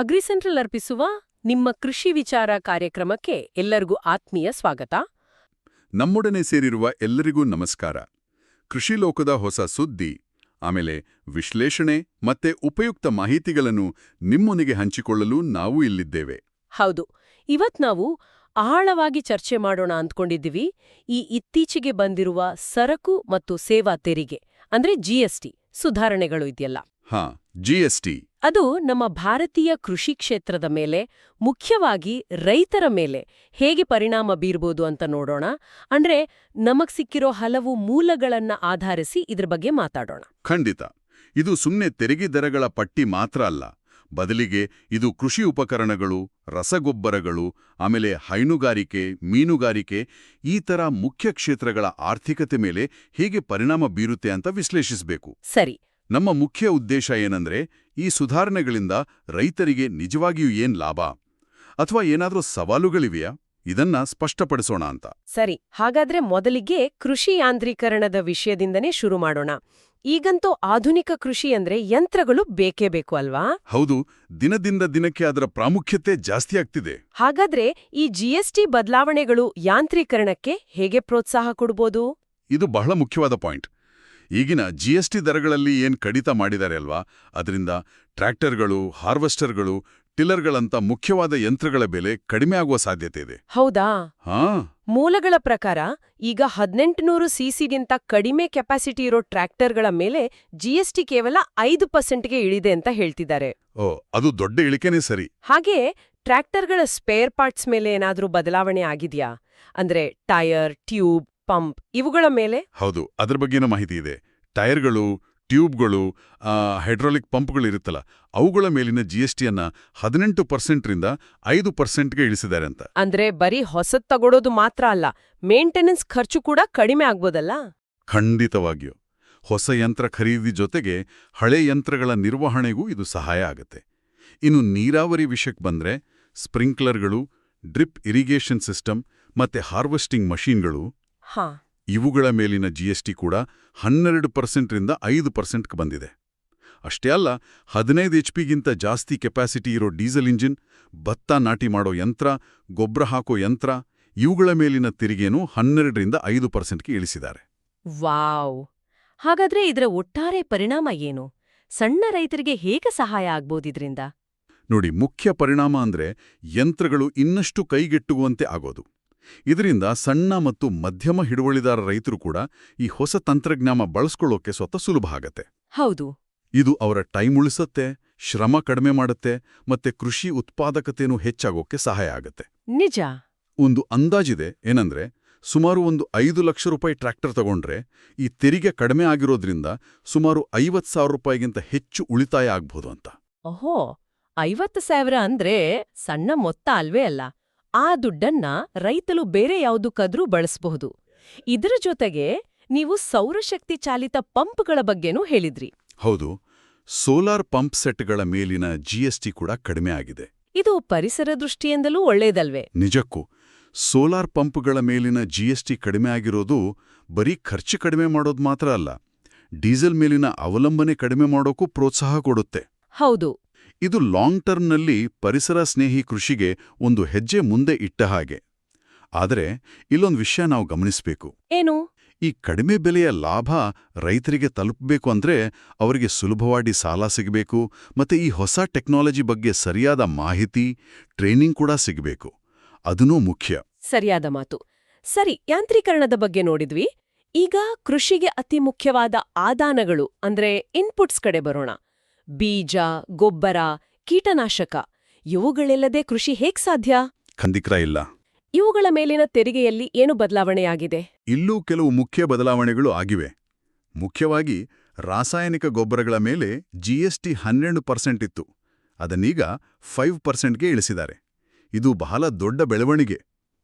ಅಗ್ರಿಸೆಂಟ್ರಲ್ ಅರ್ಪಿಸುವ ನಿಮ್ಮ ಕೃಷಿ ವಿಚಾರ ಕಾರ್ಯಕ್ರಮಕ್ಕೆ ಎಲ್ಲರಿಗೂ ಆತ್ಮೀಯ ಸ್ವಾಗತ. ನಮ್ಮೊಡನೆ ಸೇರಿರುವ ಎಲ್ಲರಿಗೂ ನಮಸ್ಕಾರ. ಕೃಷಿ ಲೋಕದ ಹೊಸ ಸುದ್ದಿ ಆಮೇಲೆ ವಿಶ್ಲೇಷಣೆ ಮತ್ತೆ ಉಪಯುಕ್ತ ಮಾಹಿತಿಗಳನ್ನು ನಿಮ್ಮೊನಿಗೆ ಹಂಚಿಕೊಳ್ಳಲು ನಾವು ಇಲ್ಲಿದ್ದೇವೆ. ಹೌದು ಇವತ್ ನಾವು ಆಳವಾಗಿ ಚರ್ಚೆ ಮಾಡೋಣ ಅಂದ್ಕೊಂಡಿದ್ದೀವಿ. ಈ ಇತ್ತೀಚೆಗೆ ಬಂದಿರುವ ಸರಕು ಮತ್ತು ಸೇವಾ ತೆರಿಗೆ ಅಂದ್ರೆ ಜಿಎಸ್ಟಿ ಸುಧಾರಣೆಗಳು ಇದೆಯಲ್ಲ. ಹಾ ಜಿಎಸ್ಟಿ ಅದು ನಮ್ಮ ಭಾರತೀಯ ಕೃಷಿ ಕ್ಷೇತ್ರದ ಮೇಲೆ ಮುಖ್ಯವಾಗಿ ರೈತರ ಮೇಲೆ ಹೇಗೆ ಪರಿಣಾಮ ಬೀರ್ಬೋದು ಅಂತ ನೋಡೋಣ. ಅಂದ್ರೆ ನಮಗ್ ಸಿಕ್ಕಿರೋ ಹಲವು ಮೂಲಗಳನ್ನ ಆಧರಿಸಿ ಇದ್ರ ಬಗ್ಗೆ ಮಾತಾಡೋಣ. ಖಂಡಿತ. ಇದು ಸುಮ್ಮನೆ ತೆರಿಗೆ ದರಗಳ ಪಟ್ಟಿ ಮಾತ್ರ ಅಲ್ಲ. ಬದಲಿಗೆ ಇದು ಕೃಷಿ ಉಪಕರಣಗಳು ರಸಗೊಬ್ಬರಗಳು ಆಮೇಲೆ ಹೈನುಗಾರಿಕೆ ಮೀನುಗಾರಿಕೆ ಈ ತರ ಮುಖ್ಯ ಕ್ಷೇತ್ರಗಳ ಆರ್ಥಿಕತೆ ಮೇಲೆ ಹೇಗೆ ಪರಿಣಾಮ ಬೀರುತ್ತೆ ಅಂತ ವಿಶ್ಲೇಷಿಸಬೇಕು. ಸರಿ. ನಮ್ಮ ಮುಖ್ಯ ಉದ್ದೇಶ ಏನಂದ್ರೆ ಈ ಸುಧಾರಣೆಗಳಿಂದ ರೈತರಿಗೆ ನಿಜವಾಗಿಯೂ ಏನ್ ಲಾಭ? ಅಥವಾ ಏನಾದರೂ ಸವಾಲುಗಳಿವೆಯಾ? ಇದನ್ನ ಸ್ಪಷ್ಟಪಡಿಸೋಣ ಅಂತ. ಸರಿ ಹಾಗಾದ್ರೆ ಮೊದಲಿಗೆ ಕೃಷಿ ಯಾಂತ್ರೀಕರಣದ ವಿಷಯದಿಂದನೇ ಶುರು ಮಾಡೋಣ. ಈಗಂತೂ ಆಧುನಿಕ ಕೃಷಿ ಅಂದ್ರೆ ಯಂತ್ರಗಳು ಬೇಕೇ ಬೇಕು ಅಲ್ವಾ? ಹೌದು ದಿನದಿಂದ ದಿನಕ್ಕೆ ಅದರ ಪ್ರಾಮುಖ್ಯತೆ ಜಾಸ್ತಿ ಆಗ್ತಿದೆ. ಹಾಗಾದ್ರೆ ಈ ಜಿಎಸ್ಟಿ ಬದಲಾವಣೆಗಳು ಯಾಂತ್ರೀಕರಣಕ್ಕೆ ಹೇಗೆ ಪ್ರೋತ್ಸಾಹ ಕೊಡ್ಬೋದು? ಇದು ಬಹಳ ಮುಖ್ಯವಾದ ಪಾಯಿಂಟ್. ಈಗಿನ ಜಿ ಎಸ್ ಟಿ ದರಗಳಲ್ಲಿ ಏನ್ ಕಡಿತ ಮಾಡಿದ್ದಾರೆ ಅಲ್ವಾ? ಅದರಿಂದ ಟ್ರ್ಯಾಕ್ಟರ್ಗಳು ಹಾರ್ವೆಸ್ಟರ್ಗಳು ಟಿಲ್ಲರ್ಗಳಂತ ಮುಖ್ಯವಾದ ಯಂತ್ರಗಳ ಬೆಲೆ ಕಡಿಮೆ ಆಗುವ ಸಾಧ್ಯತೆ ಇದೆ. ಹೌದಾ? ಹಾ. ಮೂಲಗಳ ಪ್ರಕಾರ ಈಗ ಹದಿನೆಂಟುನೂರು ಸಿಸಿಗಿಂತ ಕಡಿಮೆ ಕೆಪಾಸಿಟಿ ಇರೋ ಟ್ರ್ಯಾಕ್ಟರ್ಗಳ ಮೇಲೆ ಜಿಎಸ್ಟಿ ಕೇವಲ ಐದು ಪರ್ಸೆಂಟ್ಗೆ ಇಳಿದೆ ಅಂತ ಹೇಳ್ತಿದ್ದಾರೆ. ಓ ಅದು ದೊಡ್ಡ ಇಳಿಕೆನೇ ಸರಿ. ಹಾಗೆ ಟ್ರ್ಯಾಕ್ಟರ್ಗಳ ಸ್ಪೇರ್ ಪಾರ್ಟ್ಸ್ ಮೇಲೆ ಏನಾದ್ರೂ ಬದಲಾವಣೆ ಆಗಿದ್ಯಾ? ಅಂದ್ರೆ ಟೈರ್ ಟ್ಯೂಬ್ ಪಂಪ್ ಇವುಗಳ ಮೇಲೆ ಹೌದು ಅದ್ರ ಬಗ್ಗೆನೂ ಮಾಹಿತಿ ಇದೆ. ಟೈರ್ಗಳು ಟ್ಯೂಬ್ಗಳು ಹೈಡ್ರಾಲಿಕ್ ಪಂಪ್ಗಳು ಇರುತ್ತಲ್ಲ ಅವುಗಳ ಮೇಲಿನ ಜಿ ಎಸ್ ಟಿಯನ್ನ ಹದಿನೆಂಟು ಪರ್ಸೆಂಟ್ರಿಂದ ಐದು ಪರ್ಸೆಂಟ್ಗೆ ಇಳಿಸಿದ್ದಾರೆ ಅಂತ. ಅಂದ್ರೆ ಬರೀ ಹೊಸದ್ ತಗೊಳೋದು ಮಾತ್ರ ಅಲ್ಲ ಮೇಂಟೆನೆನ್ಸ್ ಖರ್ಚು ಕೂಡ ಕಡಿಮೆ ಆಗ್ಬೋದಲ್ಲ? ಖಂಡಿತವಾಗಿಯೂ. ಹೊಸ ಯಂತ್ರ ಖರೀದಿ ಜೊತೆಗೆ ಹಳೆ ಯಂತ್ರಗಳ ನಿರ್ವಹಣೆಗೂ ಇದು ಸಹಾಯ ಆಗುತ್ತೆ. ಇನ್ನು ನೀರಾವರಿ ವಿಷಯಕ್ಕೆ ಬಂದ್ರೆ ಸ್ಪ್ರಿಂಕ್ಲರ್ಗಳು ಡ್ರಿಪ್ ಇರಿಗೇಷನ್ ಸಿಸ್ಟಮ್ ಮತ್ತೆ ಹಾರ್ವೆಸ್ಟಿಂಗ್ ಮಷೀನ್ಗಳು ಇವುಗಳ ಮೇಲಿನ ಜಿಎಸ್ಟಿ ಕೂಡ ಹನ್ನೆರಡು ಪರ್ಸೆಂಟ್ರಿಂದ ಐದು ಪರ್ಸೆಂಟ್ಗೆ ಬಂದಿದೆ. ಅಷ್ಟೇ ಅಲ್ಲ ಹದಿನೈದು ಎಚ್ ಪಿಗಿಂತ ಜಾಸ್ತಿ ಕೆಪಾಸಿಟಿ ಇರೋ ಡೀಸೆಲ್ ಇಂಜಿನ್ ಭತ್ತ ನಾಟಿ ಮಾಡೋ ಯಂತ್ರ ಗೊಬ್ಬರ ಹಾಕೋ ಯಂತ್ರ ಇವುಗಳ ಮೇಲಿನ ತೆರಿಗೆನೂ ಹನ್ನೆರಡರಿಂದ ಐದು ಪರ್ಸೆಂಟ್ಗೆ ಇಳಿಸಿದ್ದಾರೆ. ವಾವ್! ಹಾಗಾದ್ರೆ ಇದರ ಒಟ್ಟಾರೆ ಪರಿಣಾಮ ಏನು? ಸಣ್ಣ ರೈತರಿಗೆ ಹೇಗೆ ಸಹಾಯ ಆಗ್ಬೋದಿದ್ರಿಂದ ನೋಡಿ ಮುಖ್ಯ ಪರಿಣಾಮ ಅಂದ್ರೆ ಯಂತ್ರಗಳು ಇನ್ನಷ್ಟು ಕೈಗೆಟ್ಟುವಂತೆ ಆಗೋದು. ಇದರಿಂದ ಸಣ್ಣ ಮತ್ತು ಮಧ್ಯಮ ಹಿಡುವಳಿದಾರ ರೈತರು ಕೂಡ ಈ ಹೊಸ ತಂತ್ರಜ್ಞಾನ ಬಳಸ್ಕೊಳ್ಳೋಕೆ ಸ್ವತಃ ಸುಲಭ ಆಗತ್ತೆ. ಹೌದು. ಇದು ಅವರ ಟೈಮ್ ಉಳಿಸತ್ತೆ ಶ್ರಮ ಕಡಿಮೆ ಮಾಡುತ್ತೆ ಮತ್ತೆ ಕೃಷಿ ಉತ್ಪಾದಕತೆಯನ್ನು ಹೆಚ್ಚಾಗೋಕೆ ಸಹಾಯ ಆಗತ್ತೆ. ನಿಜ. ಒಂದು ಅಂದಾಜಿದೆ ಏನಂದ್ರೆ ಸುಮಾರು ಒಂದು ಐದು ಲಕ್ಷ ರೂಪಾಯಿ ಟ್ರ್ಯಾಕ್ಟರ್ ತಗೊಂಡ್ರೆ ಈ ತೆರಿಗೆ ಕಡಿಮೆ ಆಗಿರೋದ್ರಿಂದ ಸುಮಾರು ಐವತ್ ಸಾವಿರ ರೂಪಾಯಿಗಿಂತ ಹೆಚ್ಚು ಉಳಿತಾಯ ಆಗ್ಬೋದು ಅಂತ. ಓಹೋ ಐವತ್ತು ಸಾವಿರ ಅಂದ್ರೆ ಸಣ್ಣ ಮೊತ್ತ ಅಲ್ವೇ ಅಲ್ಲ. ಆ ದುಡ್ಡನ್ನ ರೈತಲು ಬೇರೆ ಯಾವುದಕ್ಕಾದ್ರೂ ಬಳಸಬಹುದು. ಇದರ ಜೊತೆಗೆ ನೀವು ಸೌರಶಕ್ತಿ ಚಾಲಿತ ಪಂಪ್ಗಳ ಬಗ್ಗೆನೂ ಹೇಳಿದ್ರಿ. ಹೌದು ಸೋಲಾರ್ ಪಂಪ್ ಸೆಟ್ಗಳ ಮೇಲಿನ ಜಿಎಸ್ಟಿ ಕೂಡ ಕಡಿಮೆ ಆಗಿದೆ. ಇದು ಪರಿಸರ ದೃಷ್ಟಿಯಿಂದಲೂ ಒಳ್ಳೆಯದಲ್ವೇ ನಿಜಕ್ಕೂ ಸೋಲಾರ್ ಪಂಪ್ಗಳ ಮೇಲಿನ ಜಿಎಸ್ಟಿ ಕಡಿಮೆ ಆಗಿರೋದು ಬರೀ ಖರ್ಚು ಕಡಿಮೆ ಮಾಡೋದು ಮಾತ್ರ ಅಲ್ಲ ಡೀಸೆಲ್ ಮೇಲಿನ ಅವಲಂಬನೆ ಕಡಿಮೆ ಮಾಡೋಕ್ಕೂ ಪ್ರೋತ್ಸಾಹ ಕೊಡುತ್ತೆ. ಹೌದು. ಇದು ಲಾಂಗ್ ಟರ್ಮ್ನಲ್ಲಿ ಪರಿಸರ ಸ್ನೇಹಿ ಕೃಷಿಗೆ ಒಂದು ಹೆಜ್ಜೆ ಮುಂದೆ ಇಟ್ಟ ಹಾಗೆ. ಆದರೆ ಇಲ್ಲೊಂದು ವಿಷಯ ನಾವು ಗಮನಿಸಬೇಕು. ಏನು? ಈ ಕಡಿಮೆ ಬೆಲೆಯ ಲಾಭ ರೈತರಿಗೆ ತಲುಪಬೇಕು ಅಂದ್ರೆ ಅವರಿಗೆ ಸುಲಭವಾಗಿ ಸಾಲ ಸಿಗಬೇಕು ಮತ್ತೆ ಈ ಹೊಸ ಟೆಕ್ನಾಲಜಿ ಬಗ್ಗೆ ಸರಿಯಾದ ಮಾಹಿತಿ ಟ್ರೈನಿಂಗ್ ಕೂಡ ಸಿಗಬೇಕು. ಅದನ್ನೂ ಮುಖ್ಯ. ಸರಿಯಾದ ಮಾತು. ಸರಿ ಯಾಂತ್ರೀಕರಣದ ಬಗ್ಗೆ ನೋಡಿದ್ವಿ. ಈಗ ಕೃಷಿಗೆ ಅತಿ ಮುಖ್ಯವಾದ ಆದಾನಗಳು ಅಂದ್ರೆ ಇನ್ಪುಟ್ಸ್ ಕಡೆ ಬರೋಣ. ಬೀಜ ಗೊಬ್ಬರ ಕೀಟನಾಶಕ ಇವುಗಳಿಲ್ಲದೆ ಕೃಷಿ ಹೇಗ್ ಸಾಧ್ಯ? ಖಂಡಿತ ಇಲ್ಲ. ಇವುಗಳ ಮೇಲಿನ ತೆರಿಗೆಯಲ್ಲಿ ಏನು ಬದಲಾವಣೆಯಾಗಿದೆ? ಇಲ್ಲೂ ಕೆಲವು ಮುಖ್ಯ ಬದಲಾವಣೆಗಳು ಆಗಿವೆ. ಮುಖ್ಯವಾಗಿ ರಾಸಾಯನಿಕ ಗೊಬ್ಬರಗಳ ಮೇಲೆ ಜಿಎಸ್ಟಿ ಹನ್ನೆರಡು ಪರ್ಸೆಂಟ್ ಇತ್ತು. ಅದನ್ನೀಗ ಫೈವ್ ಪರ್ಸೆಂಟ್ಗೆ ಇಳಿಸಿದ್ದಾರೆ. ಇದು ಬಹಳ ದೊಡ್ಡ ಬೆಳವಣಿಗೆ.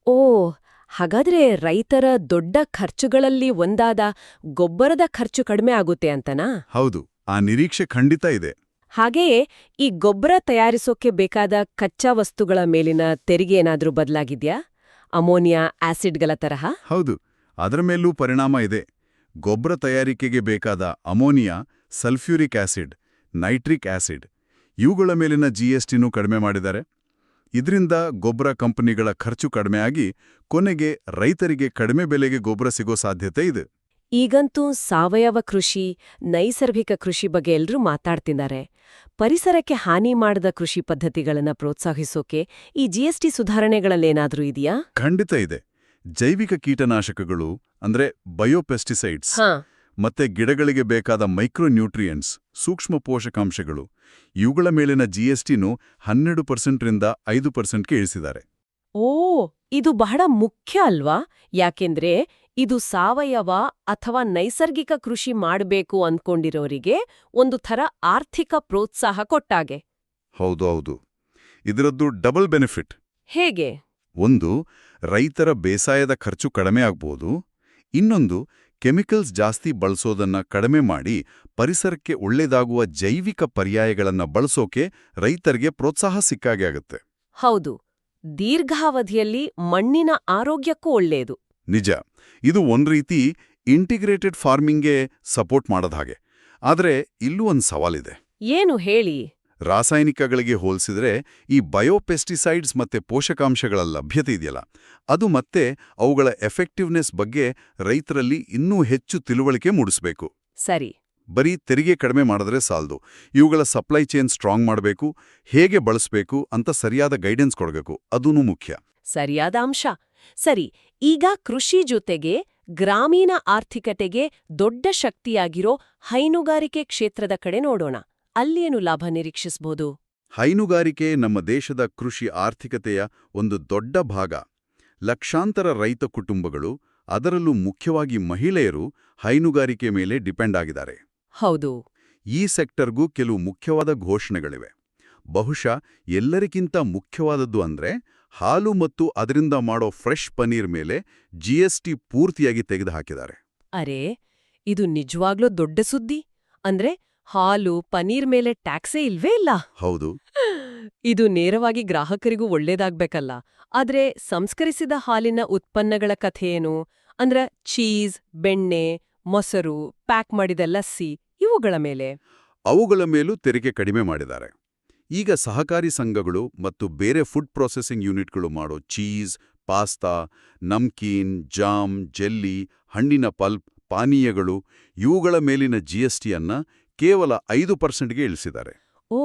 ಓ ಹಾಗಾದ್ರೆ ರೈತರ ದೊಡ್ಡ ಖರ್ಚುಗಳಲ್ಲಿ ಒಂದಾದ ಗೊಬ್ಬರದ ಖರ್ಚು ಕಡಿಮೆ ಆಗುತ್ತೆ ಅಂತನಾ? ಹೌದು ಆ ನಿರೀಕ್ಷೆ ಖಂಡಿತ ಇದೆ. ಹಾಗೆಯೇ ಈ ಗೊಬ್ಬರ ತಯಾರಿಸೋಕೆ ಬೇಕಾದ ಕಚ್ಚಾ ವಸ್ತುಗಳ ಮೇಲಿನ ತೆರಿಗೆ ಏನಾದರೂ ಬದಲಾಗಿದ್ಯಾ? ಅಮೋನಿಯಾ ಆಸಿಡ್ಗಳ ತರಹ? ಹೌದು, ಅದರ ಮೇಲೂ ಪರಿಣಾಮ ಇದೆ. ಗೊಬ್ಬರ ತಯಾರಿಕೆಗೆ ಬೇಕಾದ ammonia sulphuric acid, nitric acid, ಇವುಗಳ ಮೇಲಿನ ಜಿಎಸ್ಟಿನೂ ಕಡಿಮೆ ಮಾಡಿದ್ದಾರೆ. ಇದರಿಂದ ಗೊಬ್ಬರ ಕಂಪನಿಗಳ ಖರ್ಚು ಕಡಿಮೆಯಾಗಿ ಕೊನೆಗೆ ರೈತರಿಗೆ ಕಡಿಮೆ ಬೆಲೆಗೆ ಗೊಬ್ಬರ ಸಿಗೋ ಸಾಧ್ಯತೆ ಇದೆ. ಈಗಂತೂ ಸಾವಯವ ಕೃಷಿ ನೈಸರ್ಗಿಕ ಕೃಷಿ ಬಗ್ಗೆ ಎಲ್ರೂ ಮಾತಾಡ್ತಿದ್ದಾರೆ. ಪರಿಸರಕ್ಕೆ ಹಾನಿ ಮಾಡದ ಕೃಷಿ ಪದ್ಧತಿಗಳನ್ನ ಪ್ರೋತ್ಸಾಹಿಸೋಕೆ ಈ ಜಿಎಸ್ಟಿ ಸುಧಾರಣೆಗಳಲ್ಲೇನಾದ್ರೂ ಇದೆಯಾ? ಖಂಡಿತ ಇದೆ. ಜೈವಿಕ ಕೀಟನಾಶಕಗಳು ಅಂದ್ರೆ ಬಯೋಪೆಸ್ಟಿಸೈಡ್ಸ್ ಹಾ. ಮತ್ತೆ ಗಿಡಗಳಿಗೆ ಬೇಕಾದ ಮೈಕ್ರೋನ್ಯೂಟ್ರಿಯೆಂಟ್ಸ್ ಸೂಕ್ಷ್ಮ ಪೋಷಕಾಂಶಗಳು ಇವುಗಳ ಮೇಲಿನ ಜಿಎಸ್ಟಿನೂ ಹನ್ನೆರಡು ಪರ್ಸೆಂಟ್ರಿಂದ ಐದು ಪರ್ಸೆಂಟ್ಗೆ ಇಳಿಸಿದ್ದಾರೆ. ಓ ಇದು ಬಹಳ ಮುಖ್ಯ ಅಲ್ವಾ? ಯಾಕೆಂದ್ರೆ ಇದು ಸಾವಯವ ಅಥವಾ ನೈಸರ್ಗಿಕ ಕೃಷಿ ಮಾಡಬೇಕು ಅಂದ್ಕೊಂಡಿರೋರಿಗೆ ಒಂದು ಥರ ಆರ್ಥಿಕ ಪ್ರೋತ್ಸಾಹ ಕೊಟ್ಟಾಗೆ. ಹೌದು ಹೌದು. ಇದರದ್ದು ಡಬಲ್ ಬೆನಿಫಿಟ್. ಹೇಗೆ? ಒಂದು ರೈತರ ಬೇಸಾಯದ ಖರ್ಚು ಕಡಿಮೆ ಆಗ್ಬೋದು. ಇನ್ನೊಂದು ಕೆಮಿಕಲ್ಸ್ ಜಾಸ್ತಿ ಬಳಸೋದನ್ನ ಕಡಿಮೆ ಮಾಡಿ ಪರಿಸರಕ್ಕೆ ಒಳ್ಳೆದಾಗುವ ಜೈವಿಕ ಪರ್ಯಾಯಗಳನ್ನ ಬಳಸೋಕೆ ರೈತರಿಗೆ ಪ್ರೋತ್ಸಾಹ ಸಿಕ್ಕಾಗೆ ಆಗುತ್ತೆ. ಹೌದು. ದೀರ್ಘಾವಧಿಯಲ್ಲಿ ಮಣ್ಣಿನ ಆರೋಗ್ಯಕ್ಕೂ ಒಳ್ಳೆಯದು ನಿಜ. ಇದು ಒಂದು ರೀತಿ ಇಂಟಿಗ್ರೇಟೆಡ್ ಫಾರ್ಮಿಂಗ್ಗೆ ಸಪೋರ್ಟ್ ಮಾಡೋದ ಹಾಗೆ. ಆದರೆ ಇಲ್ಲೂ ಒಂದು ಸವಾಲಿದೆ. ಏನು ಹೇಳಿ? ರಾಸಾಯನಿಕಗಳಿಗೆ ಹೋಲಿಸಿದರೆ ಈ ಬಯೋಪೆಸ್ಟಿಸೈಡ್ಸ್ ಮತ್ತೆ ಪೋಷಕಾಂಶಗಳ ಲಭ್ಯತೆ ಇದೆಯಲ್ಲ ಅದು ಮತ್ತೆ ಅವುಗಳ ಎಫೆಕ್ಟಿವ್ನೆಸ್ ಬಗ್ಗೆ ರೈತರಲ್ಲಿ ಇನ್ನೂ ಹೆಚ್ಚು ತಿಳುವಳಿಕೆ ಮೂಡಿಸಬೇಕು. ಸರಿ. ಬರೀ ತೆರಿಗೆ ಕಡಿಮೆ ಮಾಡಿದ್ರೆ ಸಾಲದು. ಇವುಗಳ ಸಪ್ಲೈ ಚೈನ್ ಸ್ಟ್ರಾಂಗ್ ಮಾಡಬೇಕು ಹೇಗೆ ಬಳಸಬೇಕು ಅಂತ ಸರಿಯಾದ ಗೈಡೆನ್ಸ್ ಕೊಡಬೇಕು. ಅದೂ ಮುಖ್ಯ. ಸರಿಯಾದ ಅಂಶ. ಸರಿ ಈಗ ಕೃಷಿ ಜೊತೆಗೆ ಗ್ರಾಮೀಣ ಆರ್ಥಿಕತೆಗೆ ದೊಡ್ಡ ಶಕ್ತಿಯಾಗಿರೋ ಹೈನುಗಾರಿಕೆ ಕ್ಷೇತ್ರದ ಕಡೆ ನೋಡೋಣ. ಅಲ್ಲೇನು ಲಾಭ ನಿರೀಕ್ಷಿಸಬಹುದು ಹೈನುಗಾರಿಕೆ ನಮ್ಮ ದೇಶದ ಕೃಷಿ ಆರ್ಥಿಕತೆಯ ಒಂದು ದೊಡ್ಡ ಭಾಗ. ಲಕ್ಷಾಂತರ ರೈತ ಕುಟುಂಬಗಳು ಅದರಲ್ಲೂ ಮುಖ್ಯವಾಗಿ ಮಹಿಳೆಯರು ಹೈನುಗಾರಿಕೆ ಮೇಲೆ ಡಿಪೆಂಡ್ ಆಗಿದ್ದಾರೆ. ಹೌದು. ಈ ಸೆಕ್ಟರ್ಗೂ ಕೆಲವು ಮುಖ್ಯವಾದ ಘೋಷಣೆಗಳಿವೆ. ಬಹುಶಃ ಎಲ್ಲರಿಗಿಂತ ಮುಖ್ಯವಾದದ್ದು ಅಂದ್ರೆ ಹಾಲು ಮತ್ತು ಅದರಿಂದ ಮಾಡೋ ಫ್ರೆಶ್ ಪನೀರ್ ಮೇಲೆ ಜಿಎಸ್ಟಿ ಪೂರ್ತಿಯಾಗಿ ತೆಗೆದುಹಾಕಿದ್ದಾರೆ. ಅರೆ ಇದು ನಿಜವಾಗ್ಲೂ ದೊಡ್ಡ ಸುದ್ದಿ? ಅಂದ್ರೆ ಹಾಲು ಪನೀರ್ ಮೇಲೆ ಟ್ಯಾಕ್ಸೇ ಇಲ್ವೇ ಇಲ್ಲ? ಹೌದು. ಇದು ನೇರವಾಗಿ ಗ್ರಾಹಕರಿಗೂ ಒಳ್ಳೇದಾಗ್ಬೇಕಲ್ಲ. ಆದ್ರೆ ಸಂಸ್ಕರಿಸಿದ ಹಾಲಿನ ಉತ್ಪನ್ನಗಳ ಕಥೆಯೇನು ಅಂದ್ರ ಚೀಸ್ ಬೆಣ್ಣೆ ಮೊಸರು ಪ್ಯಾಕ್ ಮಾಡಿದ ಲಸ್ಸಿ ಇವುಗಳ ಮೇಲೆ. ಅವುಗಳ ಮೇಲೂ ತೆರಿಗೆ ಕಡಿಮೆ ಮಾಡಿದ್ದಾರೆ. ಈಗ ಸಹಕಾರಿ ಸಂಘಗಳು ಮತ್ತು ಬೇರೆ ಫುಡ್ ಪ್ರೊಸೆಸಿಂಗ್ ಯೂನಿಟ್ಗಳು ಮಾಡೋ cheese pasta namkeen jam jelly ಹಣ್ಣಿನ ಪಲ್ಪ್ ಪಾನೀಯಗಳು ಇವುಗಳ ಮೇಲಿನ ಜಿಎಸ್ಟಿಯನ್ನ ಕೇವಲ ಐದು ಪರ್ಸೆಂಟ್ಗೆ ಇಳಿಸಿದ್ದಾರೆ. ಓ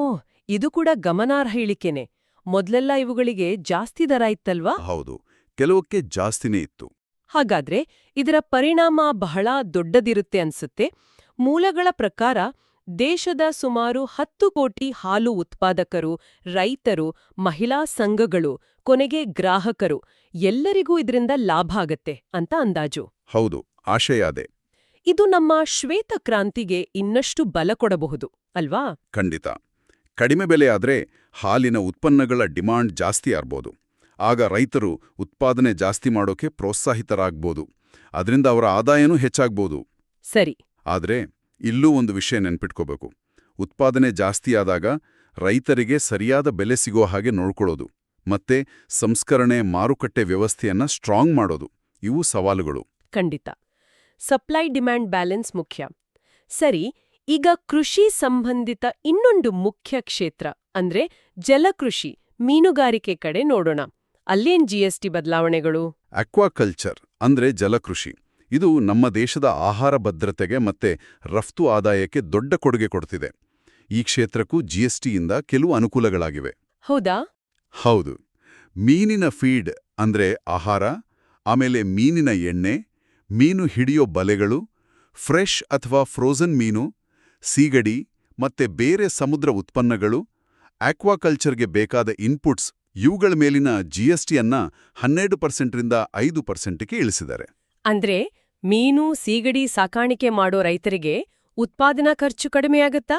ಇದು ಕೂಡ ಗಮನಾರ್ಹ ಇಳಿಕೆನೆ. ಮೊದಲೆಲ್ಲ ಇವುಗಳಿಗೆ ಜಾಸ್ತಿ ದರ ಇತ್ತಲ್ವಾ? ಹೌದು ಕೆಲವಕ್ಕೆ ಜಾಸ್ತಿನೇ ಇತ್ತು. ಹಾಗಾದ್ರೆ ಇದರ ಪರಿಣಾಮ ಬಹಳ ದೊಡ್ಡದಿರುತ್ತೆ ಅನ್ಸುತ್ತೆ. ಮೂಲಗಳ ಪ್ರಕಾರ ದೇಶದ ಸುಮಾರು ಹತ್ತು ಕೋಟಿ ಹಾಲು ಉತ್ಪಾದಕರು ರೈತರು ಮಹಿಳಾ ಸಂಘಗಳು ಕೊನೆಗೆ ಗ್ರಾಹಕರು ಎಲ್ಲರಿಗೂ ಇದರಿಂದ ಲಾಭ ಆಗತ್ತೆ ಅಂತ ಅಂದಾಜು. ಹೌದು ಆಶಯ ಅದೇ ಇದು ನಮ್ಮ ಶ್ವೇತ ಕ್ರಾಂತಿಗೆ ಇನ್ನಷ್ಟು ಬಲ ಕೊಡಬಹುದು ಅಲ್ವಾ? ಖಂಡಿತ. ಕಡಿಮೆ ಬೆಲೆ ಆದ್ರೆ ಹಾಲಿನ ಉತ್ಪನ್ನಗಳ ಡಿಮಾಂಡ್ ಜಾಸ್ತಿ ಆಗ್ಬೋದು ಆಗ ರೈತರು ಉತ್ಪಾದನೆ ಜಾಸ್ತಿ ಮಾಡೋಕೆ ಪ್ರೋತ್ಸಾಹಿತರಾಗ್ಬೋದು. ಅದರಿಂದ ಅವರ ಆದಾಯನೂ ಹೆಚ್ಚಾಗ್ಬೋದು. ಸರಿ. ಆದ್ರೆ ಇಲ್ಲೂ ಒಂದು ವಿಷಯ ನೆನ್ಪಿಟ್ಕೋಬೇಕು. ಉತ್ಪಾದನೆ ಜಾಸ್ತಿಯಾದಾಗ ರೈತರಿಗೆ ಸರಿಯಾದ ಬೆಲೆ ಸಿಗೋ ಹಾಗೆ ನೋಡ್ಕೊಳ್ಳೋದು ಮತ್ತೆ ಸಂಸ್ಕರಣೆ ಮಾರುಕಟ್ಟೆ ವ್ಯವಸ್ಥೆಯನ್ನ ಸ್ಟ್ರಾಂಗ್ ಮಾಡೋದು ಇವು ಸವಾಲುಗಳು. ಖಂಡಿತ. ಸಪ್ಲೈ ಡಿಮ್ಯಾಂಡ್ ಬ್ಯಾಲೆನ್ಸ್ ಮುಖ್ಯ. ಸರಿ ಈಗ ಕೃಷಿ ಸಂಬಂಧಿತ ಇನ್ನೊಂದು ಮುಖ್ಯ ಕ್ಷೇತ್ರ ಅಂದ್ರೆ ಜಲಕೃಷಿ ಮೀನುಗಾರಿಕೆ ಕಡೆ ನೋಡೋಣ. ಅಲ್ಲೇನ್ ಜಿಎಸ್ಟಿ ಬದಲಾವಣೆಗಳು? ಅಕ್ವಾಕಲ್ಚರ್ ಅಂದ್ರೆ ಜಲಕೃಷಿ. ಇದು ನಮ್ಮ ದೇಶದ ಆಹಾರ ಭದ್ರತೆಗೆ ಮತ್ತೆ ರಫ್ತು ಆದಾಯಕ್ಕೆ ದೊಡ್ಡ ಕೊಡುಗೆ ಕೊಡ್ತಿದೆ. ಈ ಕ್ಷೇತ್ರಕ್ಕೂ ಜಿಎಸ್ಟಿಯಿಂದ ಕೆಲವು ಅನುಕೂಲಗಳಾಗಿವೆ. ಹೌದಾ? ಹೌದು. ಮೀನಿನ ಫೀಡ್ ಅಂದ್ರೆ ಆಹಾರ ಆಮೇಲೆ ಮೀನಿನ ಎಣ್ಣೆ ಮೀನು ಹಿಡಿಯೋ ಬಲೆಗಳು ಫ್ರೆಶ್ ಅಥವಾ ಫ್ರೋಜನ್ ಮೀನು ಸೀಗಡಿ ಮತ್ತೆ ಬೇರೆ ಸಮುದ್ರ ಉತ್ಪನ್ನಗಳು ಆಕ್ವಾಕಲ್ಚರ್ಗೆ ಬೇಕಾದ ಇನ್ಪುಟ್ಸ್ ಇವುಗಳ ಮೇಲಿನ ಜಿಎಸ್ಟಿಯನ್ನ ಹನ್ನೆರಡು ಪರ್ಸೆಂಟ್ರಿಂದ ಐದು ಪರ್ಸೆಂಟ್ಗೆ ಇಳಿಸಿದ್ದಾರೆ. ಅಂದ್ರೆ ಮೀನು ಸೀಗಡಿ ಸಾಕಾಣಿಕೆ ಮಾಡೋ ರೈತರಿಗೆ ಉತ್ಪಾದನಾ ಖರ್ಚು ಕಡಿಮೆಯಾಗತ್ತಾ?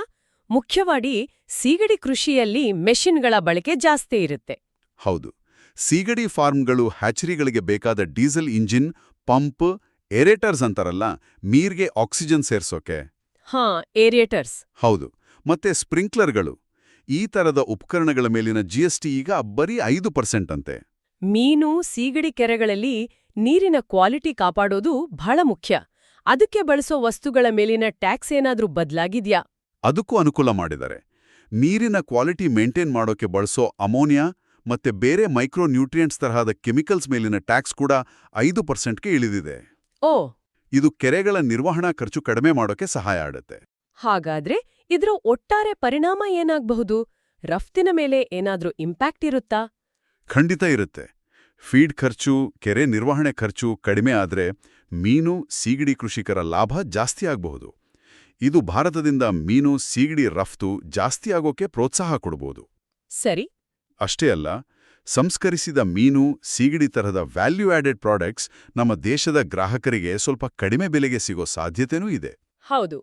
ಮುಖ್ಯವಾಗಿ ಸೀಗಡಿ ಕೃಷಿಯಲ್ಲಿ ಮೆಷಿನ್ಗಳ ಬಳಕೆ ಜಾಸ್ತಿ ಇರುತ್ತೆ. ಹೌದು. ಸೀಗಡಿ ಫಾರ್ಮ್ಗಳು ಹ್ಯಾಚರಿಗಳಿಗೆ ಬೇಕಾದ ಡೀಸೆಲ್ ಇಂಜಿನ್ ಪಂಪ್ ಏರೇಟರ್ಸ್ ಅಂತಾರಲ್ಲ ನೀರ್ಗೆ ಆಕ್ಸಿಜನ್ ಸೇರ್ಸೋಕೆ. ಹಾ ಏರಿಯೇಟರ್ಸ್. ಹೌದು. ಮತ್ತೆ ಸ್ಪ್ರಿಂಕ್ಲರ್ಗಳು. ಈ ತರದ ಉಪಕರಣಗಳ ಮೇಲಿನ ಜಿಎಸ್ಟಿ ಈಗ ಬರೀ ಐದು ಪರ್ಸೆಂಟ್ ಅಂತೆ. ಮೀನು ಸೀಗಡಿ ಕೆರೆಗಳಲ್ಲಿ ನೀರಿನ ಕ್ವಾಲಿಟಿ ಕಾಪಾಡೋದು ಬಹಳ ಮುಖ್ಯ. ಅದಕ್ಕೆ ಬಳಸೋ ವಸ್ತುಗಳ ಮೇಲಿನ ಟ್ಯಾಕ್ಸ್ ಏನಾದ್ರೂ ಬದಲಾಗಿದ್ಯಾ? ಅದಕ್ಕೂ ಅನುಕೂಲ ಮಾಡಿದರೆ ನೀರಿನ ಕ್ವಾಲಿಟಿ ಮೇಂಟೈನ್ ಮಾಡೋಕೆ ಬಳಸೋ ಅಮೋನಿಯಾ ಮತ್ತೆ ಬೇರೆ ಮೈಕ್ರೋ ನ್ಯೂಟ್ರಿಯೆಂಟ್ಸ್ ತರಹದ ಕೆಮಿಕಲ್ಸ್ ಮೇಲಿನ ಟ್ಯಾಕ್ಸ್ ಕೂಡ ಐದು ಪರ್ಸೆಂಟ್ಗೆ ಇಳಿದಿದೆ. ಓ! ಇದು ಕೆರೆಗಳ ನಿರ್ವಹಣಾ ಖರ್ಚು ಕಡಿಮೆ ಮಾಡೋಕೆ ಸಹಾಯ ಆಡುತ್ತೆ. ಹಾಗಾದ್ರೆ ಇದ್ರ ಒಟ್ಟಾರೆ ಪರಿಣಾಮ ಏನಾಗಬಹುದು? ರಫ್ತಿನ ಮೇಲೆ ಏನಾದ್ರೂ ಇಂಪ್ಯಾಕ್ಟ್ ಇರುತ್ತಾ? ಖಂಡಿತ ಇರುತ್ತೆ. ಫೀಡ್ ಖರ್ಚು ಕೆರೆ ನಿರ್ವಹಣೆ ಖರ್ಚು ಕಡಿಮೆ ಆದರೆ ಮೀನು ಸೀಗಡಿ ಕೃಷಿಕರ ಲಾಭ ಜಾಸ್ತಿ ಆಗಬಹುದು. ಇದು ಭಾರತದಿಂದ ಮೀನು ಸೀಗಡಿ ರಫ್ತು ಜಾಸ್ತಿ ಆಗೋಕೆ ಪ್ರೋತ್ಸಾಹ ಕೊಡಬಹುದು ಸರಿ. ಅಷ್ಟೇ ಅಲ್ಲ ಸಂಸ್ಕರಿಸಿದ ಮೀನು ಸೀಗಡಿ ತರಹದ ವ್ಯಾಲ್ಯೂ ಆಡೆಡ್ ಪ್ರಾಡಕ್ಟ್ಸ್ ನಮ್ಮ ದೇಶದ ಗ್ರಾಹಕರಿಗೆ ಸ್ವಲ್ಪ ಕಡಿಮೆ ಬೆಲೆಗೆ ಸಿಗೋ ಸಾಧ್ಯತೆನೂ ಇದೆ. ಹೌದು.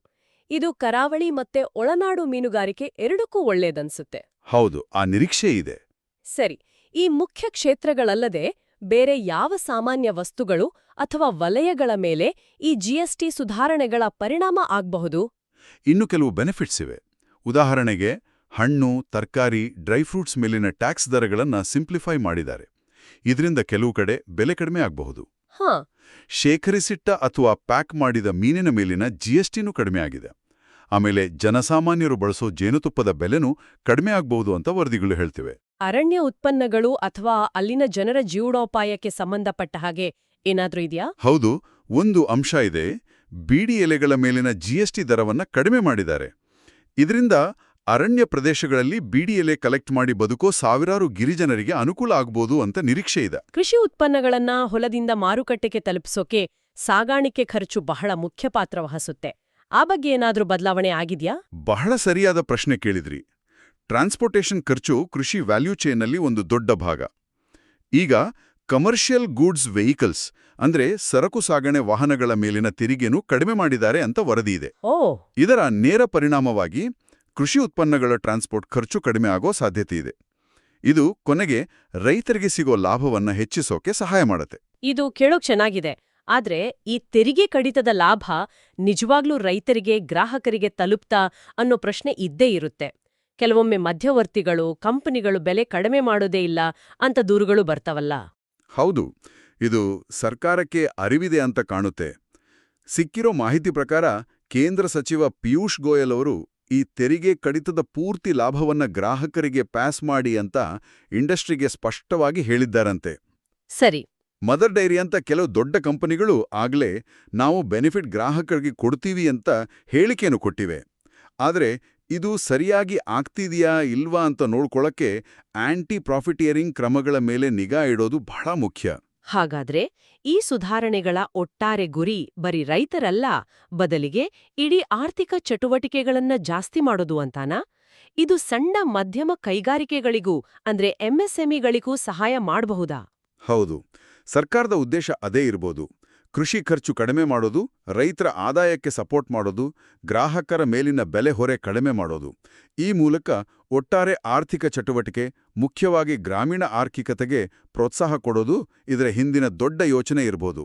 ಇದು ಕರಾವಳಿ ಮತ್ತೆ ಒಳನಾಡು ಮೀನುಗಾರಿಕೆ ಎರಡಕ್ಕೂ ಒಳ್ಳೇದನ್ಸುತ್ತೆ. ಹೌದು ಆ ನಿರೀಕ್ಷೆ ಇದೆ. ಸರಿ. ಈ ಮುಖ್ಯ ಕ್ಷೇತ್ರಗಳಲ್ಲದೆ ಬೇರೆ ಯಾವ ಸಾಮಾನ್ಯ ವಸ್ತುಗಳು ಅಥವಾ ವಲಯಗಳ ಮೇಲೆ ಈ ಜಿಎಸ್ಟಿ ಸುಧಾರಣೆಗಳ ಪರಿಣಾಮ ಆಗಬಹುದು? ಇನ್ನು ಕೆಲವು ಬೆನಿಫಿಟ್ಸ್ ಇವೆ. ಉದಾಹರಣೆಗೆ ಹಣ್ಣು ತರಕಾರಿ ಡ್ರೈ ಫ್ರೂಟ್ಸ್ ಮೇಲಿನ ಟ್ಯಾಕ್ಸ್ ದರಗಳನ್ನು ಸಿಂಪ್ಲಿಫೈ ಮಾಡಿದ್ದಾರೆ. ಇದರಿಂದ ಕೆಲವು ಕಡೆ ಬೆಲೆ ಕಡಿಮೆ ಆಗಬಹುದು. ಹಾ. ಶೇಖರಿಸಿಟ್ಟ ಅಥವಾ ಪ್ಯಾಕ್ ಮಾಡಿದ ಮೀನಿನ ಮೇಲಿನ ಜಿಎಸ್ಟಿನೂ ಕಡಿಮೆ ಆಗಿದೆ. ಆಮೇಲೆ ಜನಸಾಮಾನ್ಯರು ಬಳಸೋ ಜೇನುತುಪ್ಪದ ಬೆಲೆನೂ ಕಡಿಮೆ ಆಗಬಹುದು ಅಂತ ವರದಿಗಳು ಹೇಳ್ತಿವೆ. ಅರಣ್ಯ ಉತ್ಪನ್ನಗಳು ಅಥವಾ ಅಲ್ಲಿನ ಜನರ ಜೀವನೋಪಾಯಕ್ಕೆ ಸಂಬಂಧಪಟ್ಟ ಹಾಗೆ ಏನಾದ್ರೂ ಇದೆಯಾ? ಹೌದು ಒಂದು ಅಂಶ ಇದೆ. ಬೀಡಿ ಎಲೆಗಳ ಮೇಲಿನ ಜಿಎಸ್ಟಿ ದರವನ್ನು ಕಡಿಮೆ ಮಾಡಿದ್ದಾರೆ. ಇದರಿಂದ ಅರಣ್ಯ ಪ್ರದೇಶಗಳಲ್ಲಿ ಬೀಡಿ ಎಲೆ ಕಲೆಕ್ಟ್ ಮಾಡಿ ಬದುಕೋ ಸಾವಿರಾರು ಗಿರಿಜನರಿಗೆ ಅನುಕೂಲ ಆಗ್ಬೋದು ಅಂತ ನಿರೀಕ್ಷೆ ಇದೆ. ಕೃಷಿ ಉತ್ಪನ್ನಗಳನ್ನ ಹೊಲದಿಂದ ಮಾರುಕಟ್ಟೆಗೆ ತಲುಪಿಸೋಕೆ ಸಾಗಾಣಿಕೆ ಖರ್ಚು ಬಹಳ ಮುಖ್ಯ ಪಾತ್ರ ವಹಿಸುತ್ತೆ. ಆ ಬಗ್ಗೆ ಏನಾದ್ರೂ ಬದಲಾವಣೆ ಆಗಿದ್ಯಾ? ಬಹಳ ಸರಿಯಾದ ಪ್ರಶ್ನೆ ಕೇಳಿದ್ರಿ. ಟ್ರಾನ್ಸ್ಪೋರ್ಟೇಷನ್ ಖರ್ಚು ಕೃಷಿ ವ್ಯಾಲ್ಯೂ ಚೈನ್ನಲ್ಲಿ ಒಂದು ದೊಡ್ಡ ಭಾಗ. ಈಗ ಕಮರ್ಷಿಯಲ್ ಗೂಡ್ಸ್ ವೆಹಿಕಲ್ಸ್ ಅಂದ್ರೆ ಸರಕು ಸಾಗಣೆ ವಾಹನಗಳ ಮೇಲಿನ ತೆರಿಗೆನೂ ಕಡಿಮೆ ಮಾಡಿದ್ದಾರೆ ಅಂತ ವರದಿ ಇದೆ. ಓ! ಇದರ ನೇರ ಪರಿಣಾಮವಾಗಿ ಕೃಷಿ ಉತ್ಪನ್ನಗಳ ಟ್ರಾನ್ಸ್ಪೋರ್ಟ್ ಖರ್ಚು ಕಡಿಮೆ ಆಗೋ ಸಾಧ್ಯತೆ ಇದೆ. ಇದು ಕೊನೆಗೆ ರೈತರಿಗೆ ಸಿಗೋ ಲಾಭವನ್ನ ಹೆಚ್ಚಿಸೋಕೆ ಸಹಾಯ ಮಾಡುತ್ತೆ. ಇದು ಕೇಳೋಕ್ ಚೆನ್ನಾಗಿದೆ. ಆದ್ರೆ ಈ ತೆರಿಗೆ ಕಡಿತದ ಲಾಭ ನಿಜವಾಗ್ಲೂ ರೈತರಿಗೆ ಗ್ರಾಹಕರಿಗೆ ತಲುಪ್ತಾ ಅನ್ನೋ ಪ್ರಶ್ನೆ ಇದ್ದೇ ಇರುತ್ತೆ. ಕೆಲವೊಮ್ಮೆ ಮಧ್ಯವರ್ತಿಗಳು ಕಂಪನಿಗಳು ಬೆಲೆ ಕಡಿಮೆ ಮಾಡೋದೇ ಇಲ್ಲ ಅಂತ ದೂರುಗಳು ಬರ್ತಾವಲ್ಲ. ಹೌದು ಇದು ಸರ್ಕಾರಕ್ಕೆ ಅರಿವಿದೆ ಅಂತ ಕಾಣುತ್ತೆ. ಸಿಕ್ಕಿರೋ ಮಾಹಿತಿ ಪ್ರಕಾರ ಕೇಂದ್ರ ಸಚಿವ ಪಿಯೂಷ್ ಗೋಯಲ್ ಅವರು ಈ ತೆರಿಗೆ ಕಡಿತದ ಪೂರ್ತಿ ಲಾಭವನ್ನ ಗ್ರಾಹಕರಿಗೆ ಪ್ಯಾಸ್ ಮಾಡಿ ಅಂತ ಇಂಡಸ್ಟ್ರಿಗೆ ಸ್ಪಷ್ಟವಾಗಿ ಹೇಳಿದ್ದಾರಂತೆ. ಸರಿ. ಮದರ್ ಡೈರಿ ಅಂತ ಕೆಲವು ದೊಡ್ಡ ಕಂಪನಿಗಳು ಆಗ್ಲೇ ನಾವು ಬೆನಿಫಿಟ್ ಗ್ರಾಹಕರಿಗೆ ಕೊಡ್ತೀವಿ ಅಂತ ಹೇಳಿಕೆಯನ್ನು ಕೊಟ್ಟಿವೆ. ಆದರೆ ಇದು ಸರಿಯಾಗಿ ಆಗ್ತಿದೆಯಾ ಇಲ್ವಾ ಅಂತ ನೋಡ್ಕೊಳ್ಳಕ್ಕೆ ಆಂಟಿ ಪ್ರಾಫಿಟಿಯರಿಂಗ್ ಕ್ರಮಗಳ ಮೇಲೆ ನಿಗಾ ಇಡೋದು ಬಹಳ ಮುಖ್ಯ. ಹಾಗಾದ್ರೆ ಈ ಸುಧಾರಣೆಗಳ ಒಟ್ಟಾರೆ ಗುರಿ ಬರೀ ರೈತರಲ್ಲ ಬದಲಿಗೆ ಇಡೀ ಆರ್ಥಿಕ ಚಟುವಟಿಕೆಗಳನ್ನ ಜಾಸ್ತಿ ಮಾಡೋದು ಅಂತಾನಾ? ಇದು ಸಣ್ಣ ಮಧ್ಯಮ ಕೈಗಾರಿಕೆಗಳಿಗೂ ಅಂದ್ರೆ ಎಂಎಸ್ಎಂಇಗಳಿಗೂ ಸಹಾಯ ಮಾಡಬಹುದಾ? ಹೌದು. ಸರ್ಕಾರದ ಉದ್ದೇಶ ಅದೇ ಇರ್ಬೋದು. ಕೃಷಿ ಖರ್ಚು ಕಡಿಮೆ ಮಾಡೋದು ರೈತರ ಆದಾಯಕ್ಕೆ ಸಪೋರ್ಟ್ ಮಾಡೋದು ಗ್ರಾಹಕರ ಮೇಲಿನ ಬೆಲೆ ಹೊರೆ ಕಡಿಮೆ ಮಾಡೋದು. ಈ ಮೂಲಕ ಒಟ್ಟಾರೆ ಆರ್ಥಿಕ ಚಟುವಟಿಕೆ ಮುಖ್ಯವಾಗಿ ಗ್ರಾಮೀಣ ಆರ್ಥಿಕತೆಗೆ ಪ್ರೋತ್ಸಾಹ ಕೊಡೋದು ಇದರ ಹಿಂದಿನ ದೊಡ್ಡ ಯೋಚನೆ ಇರಬಹುದು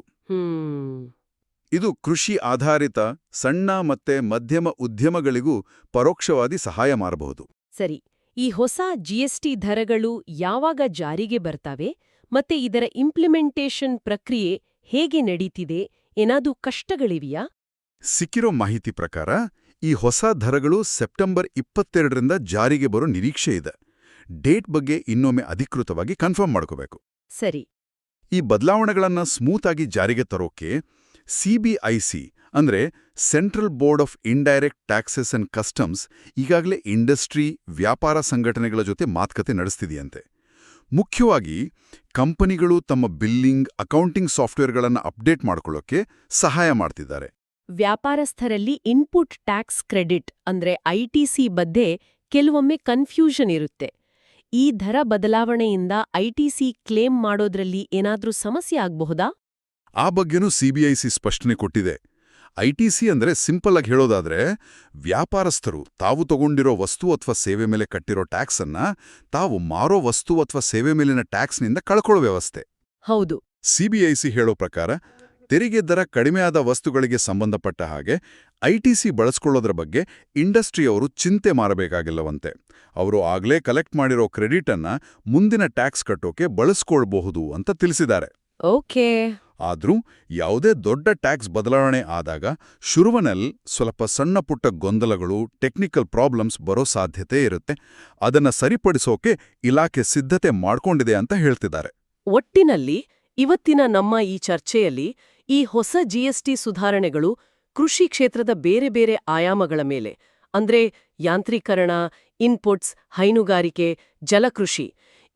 ಇದು ಕೃಷಿ ಆಧಾರಿತ ಸಣ್ಣ ಮತ್ತೆ ಮಧ್ಯಮ ಉದ್ಯಮಗಳಿಗೂ ಪರೋಕ್ಷವಾಗಿ ಸಹಾಯ ಮಾಡಬಹುದು. ಸರಿ ಈ ಹೊಸ ಜಿಎಸ್ಟಿ ದರಗಳು ಯಾವಾಗ ಜಾರಿಗೆ ಬರ್ತವೆ ಮತ್ತೆ ಇದರ ಇಂಪ್ಲಿಮೆಂಟೇಷನ್ ಪ್ರಕ್ರಿಯೆ ಹೇಗೆ ನಡೀತಿದೆ? ಏನಾದೂ ಕಷ್ಟಗಳಿವೆಯಾ? ಸಿಕ್ಕಿರೋ ಮಾಹಿತಿ ಪ್ರಕಾರ ಈ ಹೊಸ ದರಗಳು ಸೆಪ್ಟೆಂಬರ್ ಇಪ್ಪತ್ತೆರಡರಿಂದ ಜಾರಿಗೆ ಬರೋ ನಿರೀಕ್ಷೆ ಇದೆ. ಡೇಟ್ ಬಗ್ಗೆ ಇನ್ನೊಮ್ಮೆ ಅಧಿಕೃತವಾಗಿ ಕನ್ಫರ್ಮ್ ಮಾಡ್ಕೋಬೇಕು. ಸರಿ. ಈ ಬದಲಾವಣೆಗಳನ್ನು ಸ್ಮೂತ್ ಆಗಿ ಜಾರಿಗೆ ತರೋಕೆ ಸಿಬಿಐಸಿ ಅಂದ್ರೆ central board of indirect taxes and customs ಈಗಾಗಲೇ ಇಂಡಸ್ಟ್ರಿ ವ್ಯಾಪಾರ ಸಂಘಟನೆಗಳ ಜೊತೆ ಮಾತುಕತೆ ನಡೆಸ್ತಿದೆಯಂತೆ. ಮುಖ್ಯವಾಗಿ ಕಂಪನಿಗಳು ತಮ್ಮ ಬಿಲ್ಲಿಂಗ್ ಅಕೌಂಟಿಂಗ್ ಸಾಫ್ಟ್ವೇರ್ಗಳನ್ನು ಅಪ್ಡೇಟ್ ಮಾಡ್ಕೊಳ್ಳೋಕೆ ಸಹಾಯ ಮಾಡ್ತಿದ್ದಾರೆ. ವ್ಯಾಪಾರಸ್ಥರಲ್ಲಿ ಇನ್ಪುಟ್ ಟ್ಯಾಕ್ಸ್ ಕ್ರೆಡಿಟ್ ಅಂದ್ರೆ ಐಟಿಸಿ ಬಗ್ಗೆ ಕೆಲವೊಮ್ಮೆ ಕನ್ಫ್ಯೂಷನ್ ಇರುತ್ತೆ. ಈ ದರ ಬದಲಾವಣೆಯಿಂದ ಐಟಿಸಿ ಕ್ಲೇಮ್ ಮಾಡೋದ್ರಲ್ಲಿ ಏನಾದ್ರೂ ಸಮಸ್ಯೆ ಆಗಬಹುದಾ? ಆ ಬಗ್ಗೆನೂ ಸಿಬಿಐಸಿ ಸ್ಪಷ್ಟನೆ ಕೊಟ್ಟಿದೆ. ಐಟಿಸಿ ಅಂದ್ರೆ ಸಿಂಪಲ್ ಆಗಿ ಹೇಳೋದಾದ್ರೆ ವ್ಯಾಪಾರಸ್ಥರು ತಾವು ತಗೊಂಡಿರೋ ವಸ್ತು ಅಥವಾ ಸೇವೆ ಮೇಲೆ ಕಟ್ಟಿರೋ ಟ್ಯಾಕ್ಸನ್ನು ತಾವು ಮಾರೋ ವಸ್ತು ಅಥವಾ ಸೇವೆ ಮೇಲಿನ ಟ್ಯಾಕ್ಸ್ನಿಂದ ಕಳ್ಕೊಳ್ಳೋ ವ್ಯವಸ್ಥೆ. ಹೌದು. ಸಿಬಿಐಸಿ ಹೇಳೋ ಪ್ರಕಾರ ತೆರಿಗೆ ದರ ಆದ ವಸ್ತುಗಳಿಗೆ ಸಂಬಂಧಪಟ್ಟ ಹಾಗೆ ಐಟಿಸಿ ಬಳಸ್ಕೊಳ್ಳೋದ್ರ ಬಗ್ಗೆ ಇಂಡಸ್ಟ್ರಿಯವರು ಚಿಂತೆ ಮಾಡಬೇಕಾಗಿಲ್ಲವಂತೆ ಅವರು ಆಗ್ಲೇ ಕಲೆಕ್ಟ್ ಮಾಡಿರೋ ಕ್ರೆಡಿಟ್ ಅನ್ನ ಮುಂದಿನ ಟ್ಯಾಕ್ಸ್ ಕಟ್ಟೋಕೆ ಬಳಸ್ಕೊಳ್ಬಹುದು ಅಂತ ತಿಳಿಸಿದ್ದಾರೆ. ಓಕೆ. ಆದ್ರೂ ಯಾವುದೇ ದೊಡ್ಡ ಟ್ಯಾಕ್ಸ್ ಬದಲಾವಣೆ ಆದಾಗ ಶುರುವನಲ್ಲಿ ಸ್ವಲ್ಪ ಸಣ್ಣ ಪುಟ್ಟ ಗೊಂದಲಗಳು, ಟೆಕ್ನಿಕಲ್ ಪ್ರಾಬ್ಲಮ್ಸ್ ಬರೋ ಸಾಧ್ಯತೆ ಇರುತ್ತೆ. ಅದನ್ನ ಸರಿಪಡಿಸೋಕೆ ಇಲಾಖೆ ಸಿದ್ಧತೆ ಮಾಡ್ಕೊಂಡಿದೆ ಅಂತ ಹೇಳ್ತಿದ್ದಾರೆ. ಒಟ್ಟಿನಲ್ಲಿ ಇವತ್ತಿನ ನಮ್ಮ ಈ ಚರ್ಚೆಯಲ್ಲಿ ಈ ಹೊಸ ಜಿಎಸ್ಟಿ ಸುಧಾರಣೆಗಳು ಕೃಷಿ ಕ್ಷೇತ್ರದ ಬೇರೆ ಬೇರೆ ಆಯಾಮಗಳ ಮೇಲೆ, ಅಂದ್ರೆ ಯಾಂತ್ರೀಕರಣ, ಇನ್ಪುಟ್ಸ್, ಹೈನುಗಾರಿಕೆ, ಜಲಕೃಷಿ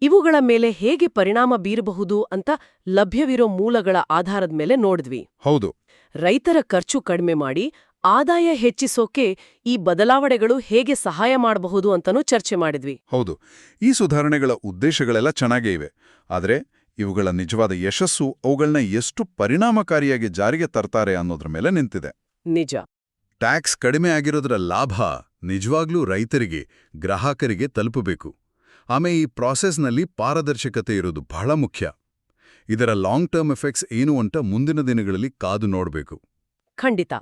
ಇವುಗಳ ಮೇಲೆ ಹೇಗೆ ಪರಿಣಾಮ ಬೀರಬಹುದು ಅಂತ ಲಭ್ಯವಿರೋ ಮೂಲಗಳ ಆಧಾರದ ಮೇಲೆ ನೋಡಿದ್ವಿ. ಹೌದು. ರೈತರ ಖರ್ಚು ಕಡಿಮೆ ಮಾಡಿ ಆದಾಯ ಹೆಚ್ಚಿಸೋಕೆ ಈ ಬದಲಾವಣೆಗಳು ಹೇಗೆ ಸಹಾಯ ಮಾಡಬಹುದು ಅಂತನೂ ಚರ್ಚೆ ಮಾಡಿದ್ವಿ. ಹೌದು. ಈ ಸುಧಾರಣೆಗಳ ಉದ್ದೇಶಗಳೆಲ್ಲ ಚೆನ್ನಾಗೇ ಇವೆ. ಆದರೆ ಇವುಗಳ ನಿಜವಾದ ಯಶಸ್ಸು ಅವುಗಳನ್ನ ಎಷ್ಟು ಪರಿಣಾಮಕಾರಿಯಾಗಿ ಜಾರಿಗೆ ತರ್ತಾರೆ ಅನ್ನೋದ್ರ ಮೇಲೆ ನಿಂತಿದೆ. ನಿಜ. ಟ್ಯಾಕ್ಸ್ ಕಡಿಮೆ ಆಗಿರೋದರ ಲಾಭ ನಿಜವಾಗ್ಲೂ ರೈತರಿಗೆ ಗ್ರಾಹಕರಿಗೆ ತಲುಪಬೇಕು. ಆಮೇಲೆ ಈ ಪ್ರಾಸೆಸ್ನಲ್ಲಿ ಪಾರದರ್ಶಕತೆ ಇರೋದು ಬಹಳ ಮುಖ್ಯ. ಇದರ ಲಾಂಗ್ ಟರ್ಮ್ ಎಫೆಕ್ಟ್ಸ್ ಏನು ಅಂತ ಮುಂದಿನ ದಿನಗಳಲ್ಲಿ ಕಾದು ನೋಡಬೇಕು. ಖಂಡಿತ.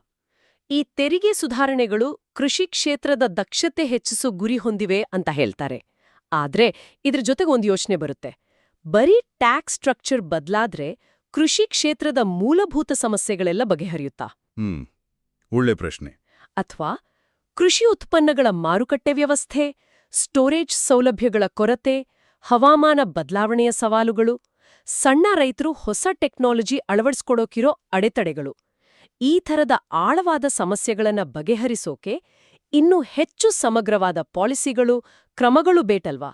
ಈ ತೆರಿಗೆ ಸುಧಾರಣೆಗಳು ಕೃಷಿ ಕ್ಷೇತ್ರದ ದಕ್ಷತೆ ಹೆಚ್ಚಿಸೋ ಗುರಿ ಹೊಂದಿವೆ ಅಂತ ಹೇಳ್ತಾರೆ. ಆದ್ರೆ ಇದ್ರ ಜೊತೆಗೆ ಒಂದು ಯೋಚನೆ ಬರುತ್ತೆ. ಬರೀ ಟ್ಯಾಕ್ಸ್ ಸ್ಟ್ರಕ್ಚರ್ ಬದಲಾದ್ರೆ ಕೃಷಿ ಕ್ಷೇತ್ರದ ಮೂಲಭೂತ ಸಮಸ್ಯೆಗಳೆಲ್ಲ ಬಗೆಹರಿಯುತ್ತಾ? ಹ್ಮ್ ಒಳ್ಳೆ ಪ್ರಶ್ನೆ. ಅಥವಾ ಕೃಷಿ ಉತ್ಪನ್ನಗಳ ಮಾರುಕಟ್ಟೆ ವ್ಯವಸ್ಥೆ ಸ್ಟೋರೇಜ್ ಸೌಲಭ್ಯಗಳ ಕೊರತೆ, ಹವಾಮಾನ ಬದಲಾವಣೆಯ ಸವಾಲುಗಳು, ಸಣ್ಣ ರೈತರು ಹೊಸ ಟೆಕ್ನಾಲಜಿ ಅಳವಡಿಸ್ಕೊಡೋಕಿರೋ ಅಡೆತಡೆಗಳು. ಈ ಥರದ ಆಳವಾದ ಸಮಸ್ಯೆಗಳನ್ನ ಬಗೆಹರಿಸೋಕೆ ಇನ್ನೂ ಹೆಚ್ಚು ಸಮಗ್ರವಾದ ಪಾಲಿಸಿಗಳು, ಕ್ರಮಗಳು ಬೇಟಲ್ವಾ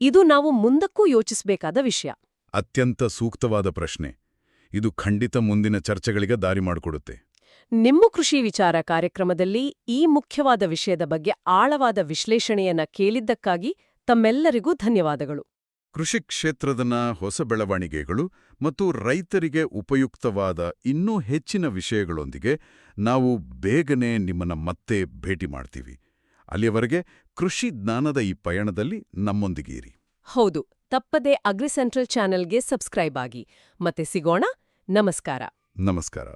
ಇದು ನಾವು ಮುಂದಕ್ಕೂ ಯೋಚಿಸಬೇಕಾದ ವಿಷಯ. ಅತ್ಯಂತ ಸೂಕ್ತವಾದ ಪ್ರಶ್ನೆ. ಇದು ಖಂಡಿತ ಮುಂದಿನ ಚರ್ಚೆಗಳಿಗೆ ದಾರಿ ಮಾಡಿಕೊಡುತ್ತೆ. ನಿಮ್ಮ ಕೃಷಿ ವಿಚಾರ ಕಾರ್ಯಕ್ರಮದಲ್ಲಿ ಈ ಮುಖ್ಯವಾದ ವಿಷಯದ ಬಗ್ಗೆ ಆಳವಾದ ವಿಶ್ಲೇಷಣೆಯನ್ನ ಕೇಳಿದ್ದಕ್ಕಾಗಿ ತಮ್ಮೆಲ್ಲರಿಗೂ ಧನ್ಯವಾದಗಳು. ಕೃಷಿ ಕ್ಷೇತ್ರದನ ಹೊಸ ಬೆಳವಣಿಗೆಗಳು ಮತ್ತು ರೈತರಿಗೆ ಉಪಯುಕ್ತವಾದ ಇನ್ನೂ ಹೆಚ್ಚಿನ ವಿಷಯಗಳೊಂದಿಗೆ ನಾವು ಬೇಗನೆ ನಿಮ್ಮನ್ನ ಮತ್ತೆ ಭೇಟಿ ಮಾಡ್ತೀವಿ. ಅಲ್ಲಿಯವರೆಗೆ ಕೃಷಿ ಜ್ಞಾನದ ಈ ಪಯಣದಲ್ಲಿ ನಮ್ಮೊಂದಿಗೀರಿ. ಹೌದು ತಪ್ಪದೆ ಅಗ್ರಿ ಸೆಂಟ್ರಲ್ ಚಾನೆಲ್ಗೆ ಸಬ್ಸ್ಕ್ರೈಬ್ ಆಗಿ. ಮತ್ತೆ ಸಿಗೋಣ ನಮಸ್ಕಾರ. ನಮಸ್ಕಾರ.